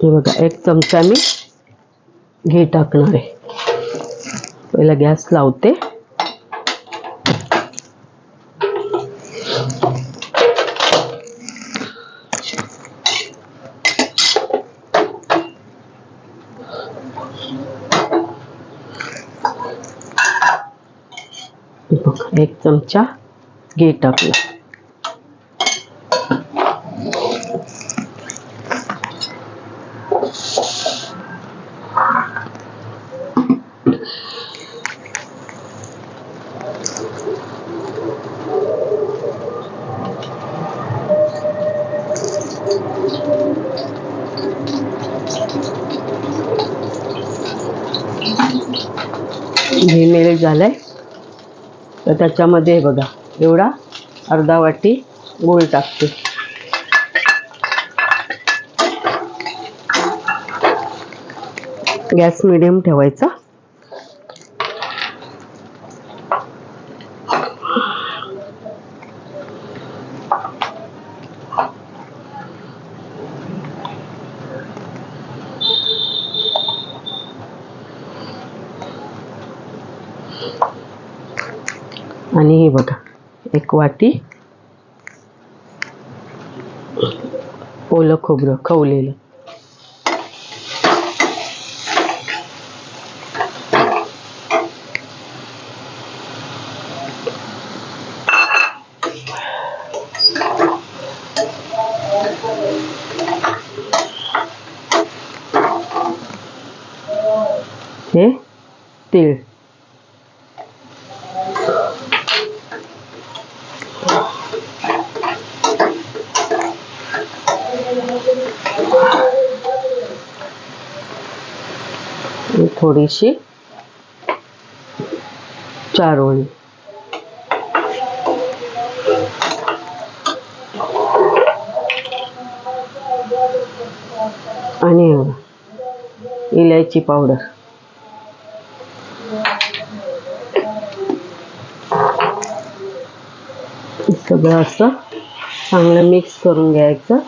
हे एक चमचा मी घी टाकणार आहे. पहिला गॅस लावते. एक चमचा घी टाकलं घी झालं आहे तर त्याच्यामध्ये हे बघा एवढा अर्धा वाटी गोळ टाकते. गॅस मिडियम ठेवायचा. आणि हे बघा एक वाटी ओलं खोबरं खवलेलं. हे तीळ थोडीशी चारोळी. आणि इलायची पावडर. सगळं असं चांगलं मिक्स करून घ्यायचं.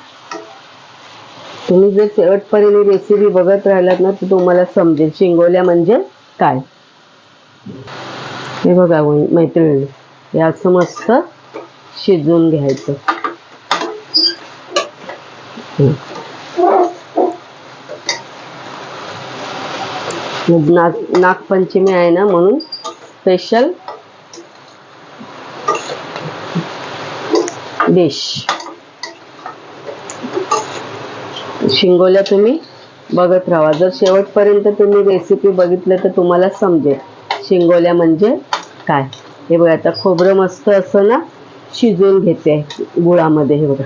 तुम्ही जर शेवटपर्यंत रेसिपी बघत राहिलात ना तर तुम्हाला समजेल शिंगोल्या म्हणजे काय. हे बघा मैत्रिणी हे असं मस्त शिजवून घ्यायचं. नाग नागपंचमी आहे ना म्हणून स्पेशल डिश शिंगोल्या तुम्ही बघत राहा. जर शेवटपर्यंत तुम्ही रेसिपी बघितलं तर तुम्हाला समजेल. शिंगोल्या म्हणजे काय? हे बघा आता खोबरं मस्त असं ना शिजवून घेते गुळामध्ये हे बघा.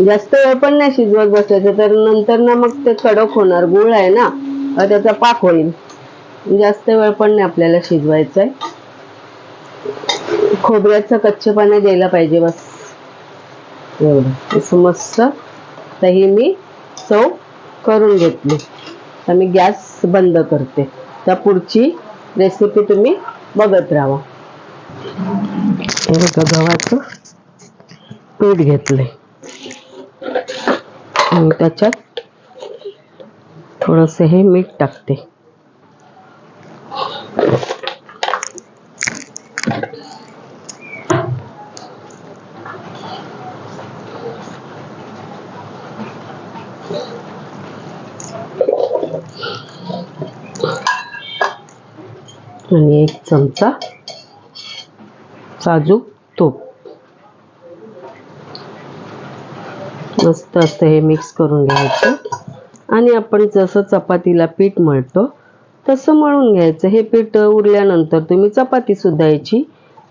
जास्त वेळ पण नाही शिजवत बसायचं तर नंतर ना मग ते कडक होणार. गुळ आहे ना त्याचा पाक होईल. जास्त वेळ पण नाही आपल्याला शिजवायचं आहे खोबऱ्याचा कच्चेपणा द्यायला पाहिजे बस. एवढं. असं मस्त. तर ही मी चव करून घेतली. तर मी गॅस बंद करते. तर पुढची रेसिपी तुम्ही बघत राहा. हे बघा गव्हाचं पीठ घेतलंय. त्याच्यात थोडंसं हे मीठ टाकते. आणि एक चमचा साजूक तूप. मस्त असं हे मिक्स करून घ्यायचं. आणि आपण जसं चपातीला पीठ मळतो तसं मळून घ्यायचं. हे पीठ उरल्यानंतर तुम्ही चपाती सुद्धा याची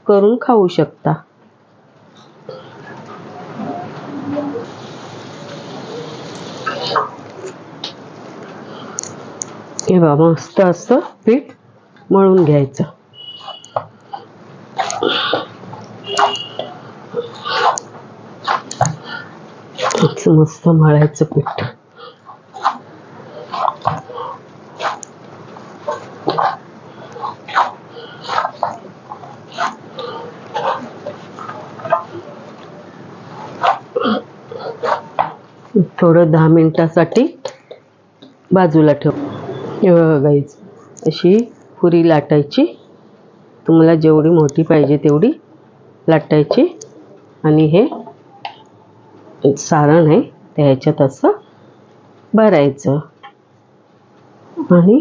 करून खाऊ शकता. हे बाबा मस्त असं पीठ मळून घ्यायचं. मस्त मळायचं पीठ. थोडं दहा मिनिटासाठी बाजूला ठेव. हे बघा अशी पुरी लाटायची. तुम्हाला जेवढी मोठी पाहिजे तेवढी लाटायची. आणि हे सारण आहे ते ह्याच्यात असं भरायचं. आणि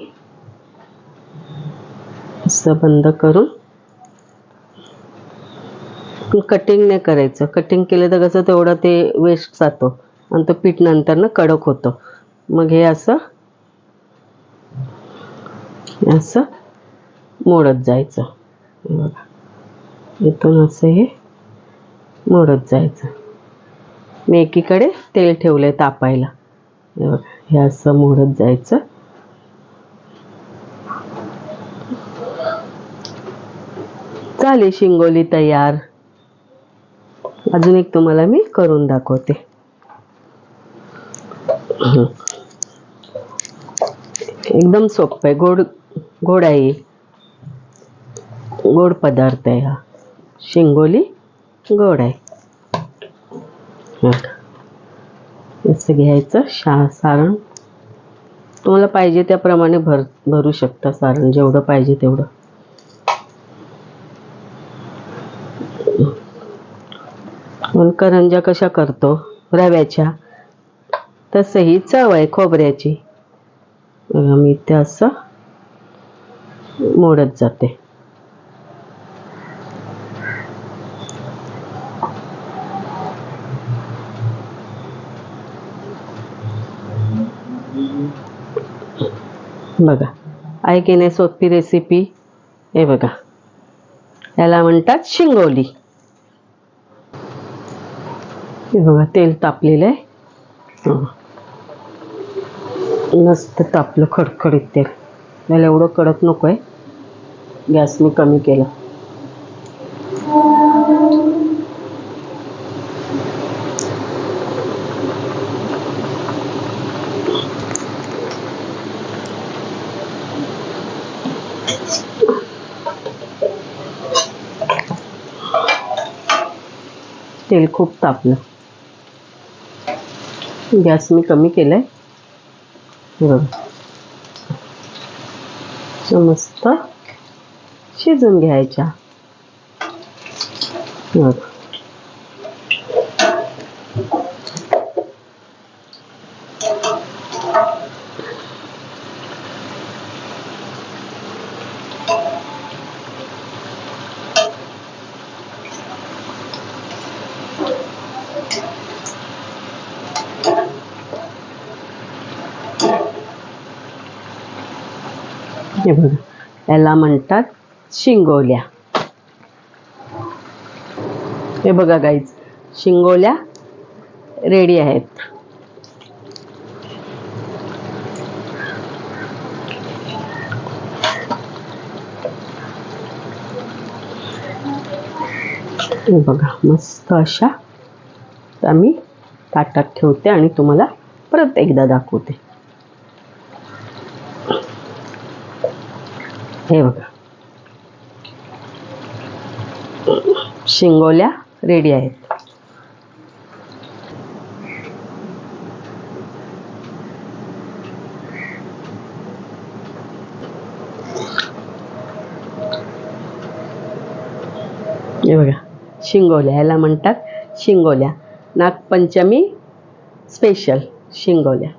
असं बंद करून कटिंग नाही करायचं. कटिंग केलं तर कसं तेवढं ते वेस्ट जातो. आणि तो पीठ नंतर ना कडक होतं. मग हे असं हे असं मोडत जायचं. बघा. इथून असं हे. मोडत जायचं. मी एकीकडे तेल ठेवलंय तापायला. हे बघा हे असं मोडत जायचं. झाली शिंगोली तयार. अजून एक तुम्हाला मी करून दाखवते. एकदम सोपं आहे. गोड गोड आहे. गोड पदार्थ आहे हा. शिंगोली गोड आहे. असं घ्यायचं शा सारण. तुम्हाला पाहिजे त्याप्रमाणे भर भरू शकता सारण जेवढं पाहिजे तेवढं. पण करंजा कशा करतो? रव्याच्या. तसं ही चव आहे खोबऱ्याची. मी ते असं मोडत जाते. बघा. आहे की नाही सोपी रेसिपी हे बघा. याला म्हणतात शिंगोली. हे बघा तेल तापलेलं आहे. मस्त तापलं खडखडीत तेल. मला एवढं कडक नको आहे गॅस मी कमी केला. तेल खूप तापलं. गॅस मी कमी केलाय. बघा. मस्त शिजून घ्यायच्या. बघा. हे बघा. याला म्हणतात शिंगोल्या. हे बघा गाईज शिंगोल्या रेडी आहेत. हे बघा मस्त अशा आम्ही ताटात ठेवते आणि तुम्हाला परत एकदा दाखवते. हे बघा. शिंगोल्या रेडी आहेत. हे बघा शिंगोल्या याला म्हणतात शिंगोल्या. नागपंचमी स्पेशल शिंगोल्या.